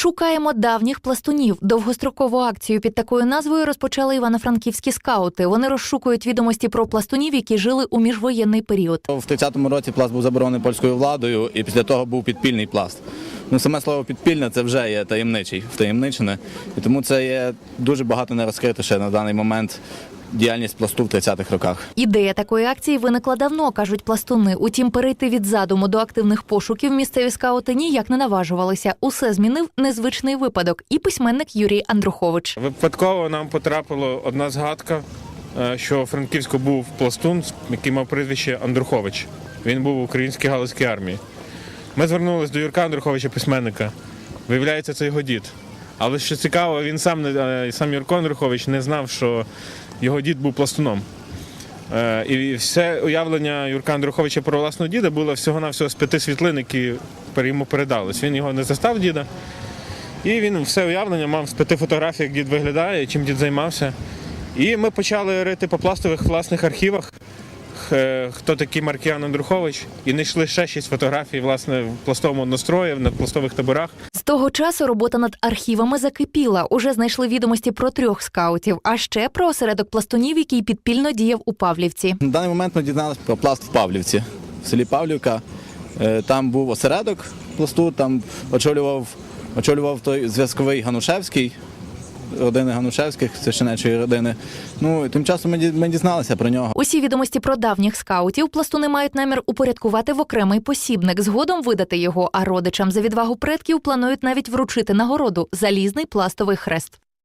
Шукаємо давніх пластунів. Довгострокову акцію під такою назвою розпочали івано-франківські скаути. Вони розшукують відомості про пластунів, які жили у міжвоєнний період. В 30-му році пласт був заборонений польською владою, і після того був підпільний пласт. Ну, саме слово підпільне це вже є таємничий, втаємничене. І тому це є дуже багато не розкрито ще на даний момент діяльність пласту в 30-х роках. Ідея такої акції виникла давно, кажуть пластуни. Утім, перейти від задуму до активних пошуків місцеві скаути ніяк не наважувалися. Усе змінив незвичний випадок. І письменник Юрій Андрухович. Випадково нам потрапила одна згадка, е, що у Франківську був пластун, який мав прізвище Андрухович. Він був в українській галицькій армії. Ми звернулися до Юрка Андруховича, письменника. Виявляється, це його дід. Але що цікаво, він сам е, сам Юрко Андрухович не знав, що його дід був пластуном. Е, І все уявлення Юрка Андруховича про власного діда було всього-навсього з п'яти світлин, які йому передались. Він його не застав діда. І він все уявлення мав з п'яти фотографій, як дід виглядає, чим дід займався. І ми почали рити по пластових власних архівах, хто такий Маркіян Андрухович, і знайшли ще шість фотографій власне в пластовому однострої, на пластових таборах. З того часу робота над архівами закипіла. Уже знайшли відомості про трьох скаутів, а ще про осередок пластунів, який підпільно діяв у Павлівці. На даний момент ми дізналися про пласт в Павлівці, в селі Павлівка. Е, Там був осередок пласту, там очолював, очолював той зв'язковий Ганушевський, родини Ганушевських, священечої родини. Ну, тим часом ми дізналися про нього. Усі відомості про давніх скаутів пластуни мають намір упорядкувати в окремий посібник, згодом видати його. А родичам за відвагу предків планують навіть вручити нагороду залізний пластовий хрест.